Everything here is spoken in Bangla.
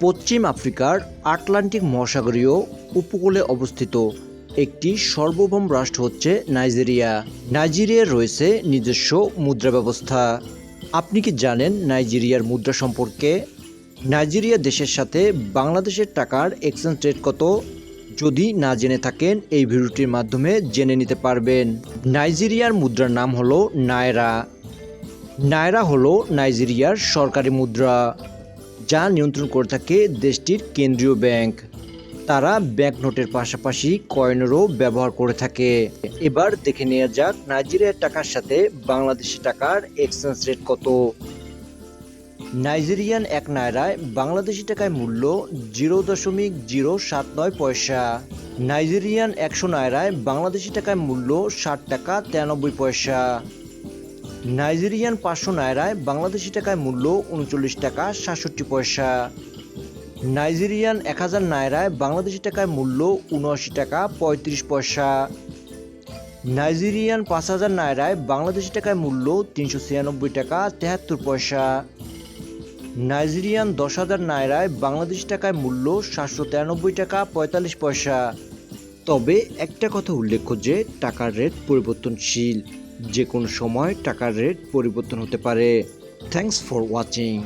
পশ্চিম আফ্রিকার আটলান্টিক মহাসাগরীয় উপকূলে অবস্থিত। একটি সার্বভৌম রাষ্ট্র হচ্ছে নাইজেরিয়া। নাইজেরিয়ার রয়েছে নিজস্ব মুদ্রা ব্যবস্থা। আপনি কি জানেন নাইজেরিয়ার মুদ্রা সম্পর্কে? নাইজেরিয়া দেশের সাথে বাংলাদেশের টাকার এক্সচেঞ্জ রেট কত? যদি না জেনে থাকেন, এই ভিডিওটির মাধ্যমে জেনে নিতে পারবেন। নাইজেরিয়ার মুদ্রার নাম হলো নায়রা। নায়রা হলো নাইজেরিয়ার সরকারি মুদ্রা। যা নিয়ন্ত্রণ করে থাকে দেশটির কেন্দ্রীয় ব্যাংক। তারা ব্যাংক নোটের পাশাপাশি কয়েনেরও ব্যবহার করে থাকে। এবার দেখে নেওয়া যাক নাইজেরিয়ার টাকার সাথে বাংলাদেশি টাকার এক্সচেঞ্জ রেট কত। নাইজেরিয়ান এক নায়রায় বাংলাদেশি টাকায় মূল্য জিরো দশমিক জিরো সাত নয় পয়সা। নাইজেরিয়ান একশো নায়রায় বাংলাদেশি টাকায় মূল্য ষাট টাকা তিরানব্বই পয়সা। নাইজেরিয়ান পাঁচশো নায়রায় বাংলাদেশি টাকায় মূল্য উনচল্লিশ টাকা সাতষট্টি পয়সা। নাইজেরিয়ান এক হাজার নায়রায় বাংলাদেশি টাকায় মূল্য উনআশি টাকা পঁয়ত্রিশ পয়সা। নাইজেরিয়ান পাঁচ হাজার নায়রায় বাংলাদেশি টাকায় মূল্য তিনশো ছিয়ানব্বই টাকা তেহাত্তর পয়সা। নাইজেরিয়ান দশ হাজার নায়রায় বাংলাদেশি টাকায় মূল্য সাতশো তিরানব্বই টাকা পঁয়তাল্লিশ পয়সা। তবে একটা কথা উল্লেখ্য যে, টাকার রেট পরিবর্তনশীল। যে কোনো সময় টাকার রেট পরিবর্তন হতে পারে। Thanks for watching